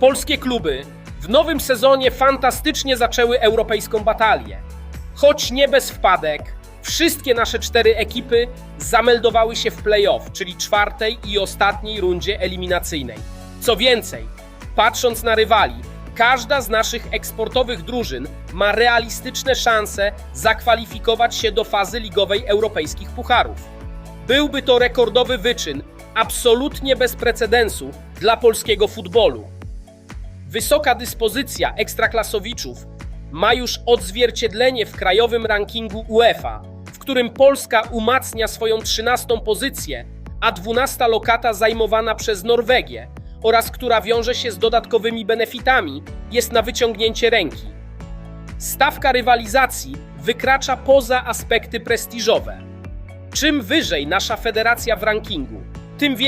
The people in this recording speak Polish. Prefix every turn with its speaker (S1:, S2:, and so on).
S1: Polskie kluby w nowym sezonie fantastycznie zaczęły europejską batalię. Choć nie bez wpadek, wszystkie nasze cztery ekipy zameldowały się w play-off, czyli czwartej i ostatniej rundzie eliminacyjnej. Co więcej, patrząc na rywali, każda z naszych eksportowych drużyn ma realistyczne szanse zakwalifikować się do fazy ligowej europejskich pucharów. Byłby to rekordowy wyczyn, absolutnie bez precedensu dla polskiego futbolu. Wysoka dyspozycja ekstraklasowiczów ma już odzwierciedlenie w krajowym rankingu UEFA, w którym Polska umacnia swoją 13 pozycję, a 12 lokata zajmowana przez Norwegię oraz która wiąże się z dodatkowymi benefitami, jest na wyciągnięcie ręki. Stawka rywalizacji wykracza poza aspekty prestiżowe. Czym wyżej nasza federacja w rankingu, tym więcej